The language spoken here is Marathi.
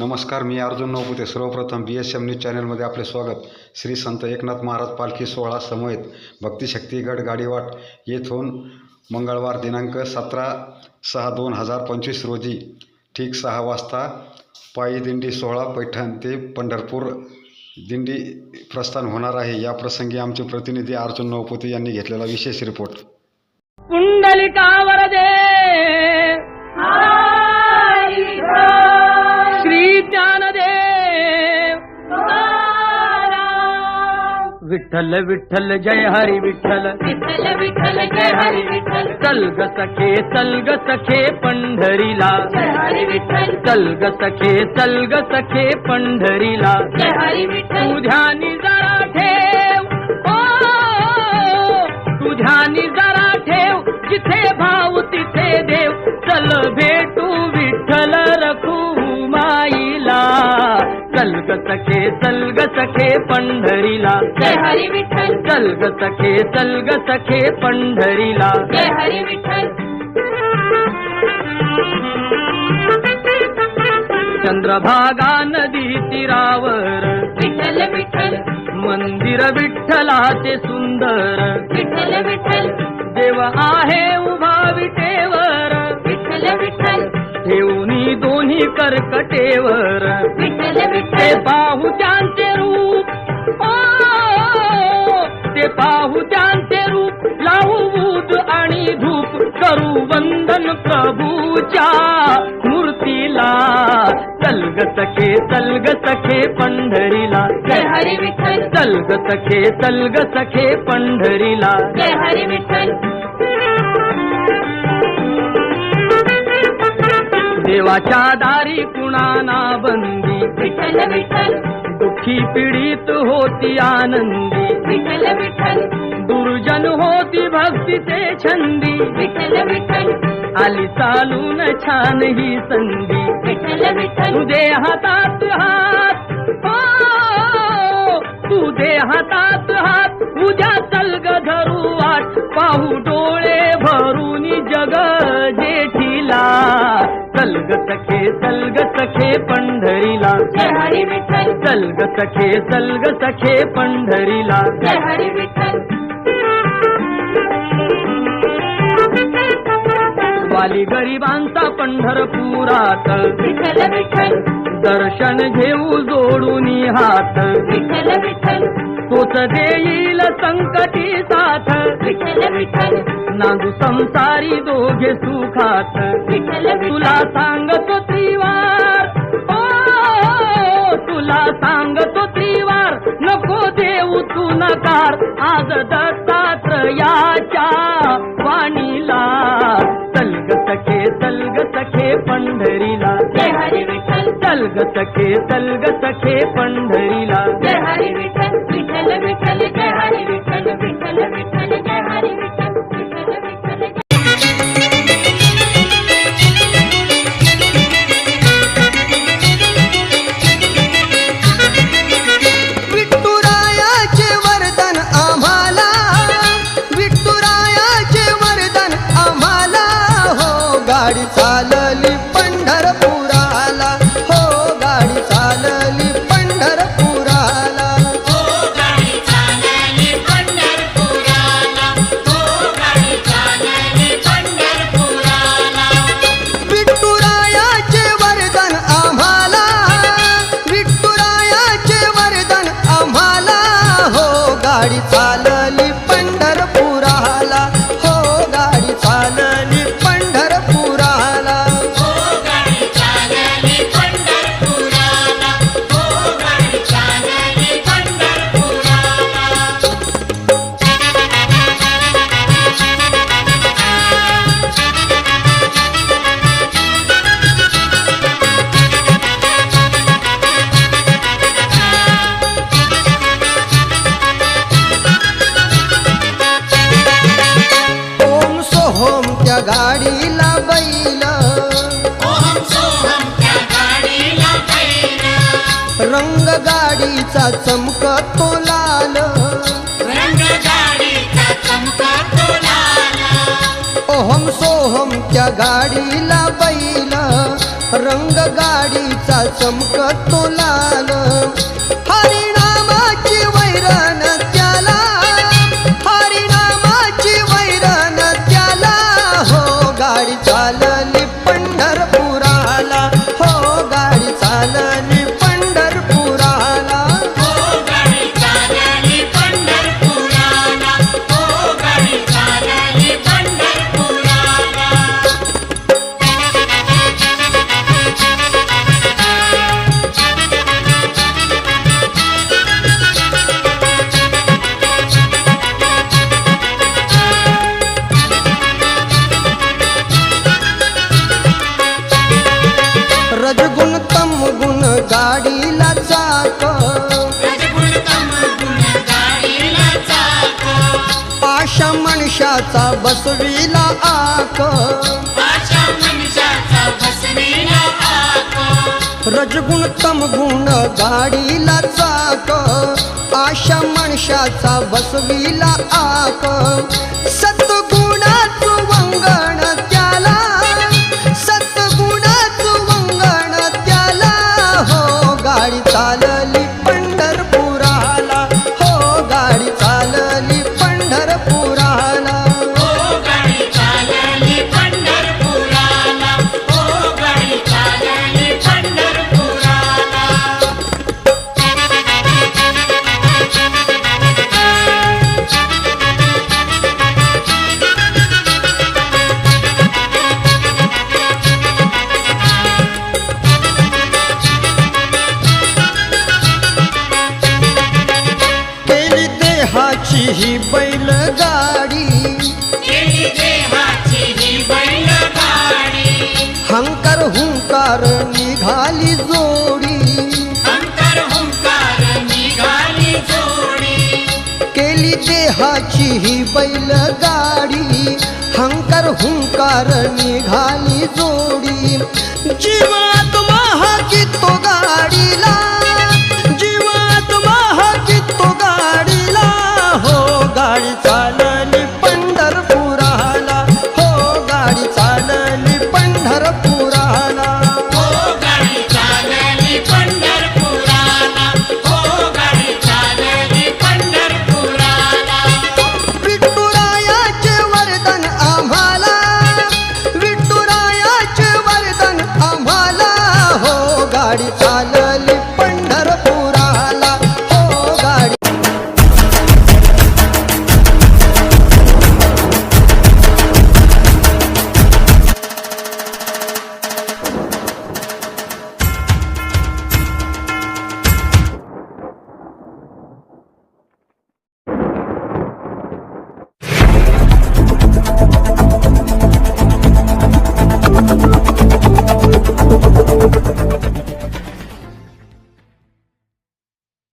नमस्कार मी अर्जुन नवपुते. सर्वप्रथम बी एस एम न्यूज चॅनलमध्ये आपले स्वागत. श्री संत एकनाथ महाराज पालखी सोहळा समवेत भक्तिशक्तीगड गाडीवाट येथून मंगळवार दिनांक सतरा सहा दोन हजार पंचवीस रोजी ठीक सहा वाजता पायी दिंडी सोहळा पैठण ते पंढरपूर दिंडी प्रस्थान होणार आहे. या प्रसंगी आमचे प्रतिनिधी अर्जुन नवपुते यांनी घेतलेला विशेष रिपोर्ट. कुंडलिका वरदे. विठ्ठल विठ्ठल जय हरी विठ्ठल। विठ्ठल विठ्ठल जय हरी विठ्ठल। चल ग सखे चल ग सखे पंढरीला। जय हरी विठ्ठल। चल ग सखे चल ग सखे पंढरीला। जय हरी विठ्ठल। तुझ्यानी जरा ठेव। ओ तुझ्यानी जरा ठेव जिथे भाव तिथे देव। चल भेटू विठ्ठल चल ग सखे चल ग सखे पंढरीला. जय हरी विठ्ठल. चल ग सखे चल ग सखे पंढरीला. जय हरी विठ्ठल. चंद्रभागा नदी तीरावर. विठ्ठल विठ्ठल. मंदिर विठ्ठलाचे सुंदर. विठ्ठल विठ्ठल. देव आहे उभा विटेवर. विठ्ठल विठ्ठल. ठेवणी दोन्ही कर्कटेवर. विठ्ठल ते पाहू त्यांचे रूप. ते पाहू त्यांचे रूप. लावू बूद आणि धूप. करू वंदन प्रभूच्या मूर्तीला. चलग सखे चलग सखे पंढरीला. जय हरी विठ्ठल. चलग सखे सखे पंढरीला. जय हरी विठ्ठल. देवाच्या दारी कुणाना बंदी. विठ्ठल विठ्ठल. दुःखी पीडित होती आनंदी. विठ्ठल विठ्ठल. दुर्जन होती भक्तीचे छंदी. विठ्ठल विठ्ठल. आली चालून छान ही संधी. विठ्ठल विठ्ठल. तुझे हातात हात. हो, तुझे हातात हात. उद्या चलग धरू वाट. पाहू डोळे भरून जग सखे चलग सखे पंढरीला. जय हरी विठ्ठल सखे चलग सखे पंढरीला. जय हरी विठ्ठल वाली गरिबांचा पंढरपुरात विठ्ठल विठ्ठल दर्शन घेऊ जोडून हात विठ्ठल विठ्ठल तोच देईल संकटी साथ विठ्ठल विठ्ठल. नांदू संसारी दोघे सुखात. तुला सांगतो त्रिवार. ओ तुला सांगतो त्रिवार. नको देऊ तू नकार. आज दत्तात्रयाच्या विठ्ठल चलग सखे चलग सखे पंढरीला. जय हरी विठ्ठल विठ्ठल गाडीला बैल. रंग गाडीचा चमकतो लाल. ओहम सोहम त्या गाडीला बैल. रंग गाडीचा चमकतो लाल. रजगुण तम गुण गाडीला चाक. पाशा मनुष्याचा बसविला आक. रजगुण तम गुण गाडीला चाक. आशा बसविला आक. सद्गुणाचं ही बैलगाडी. केली हंकार हुंकार निघाली जोडी हुंकार निघाली जोडी. केली देहाची ही बैलगाडी. हंकार हुंकार निघाली जोडी. जीवा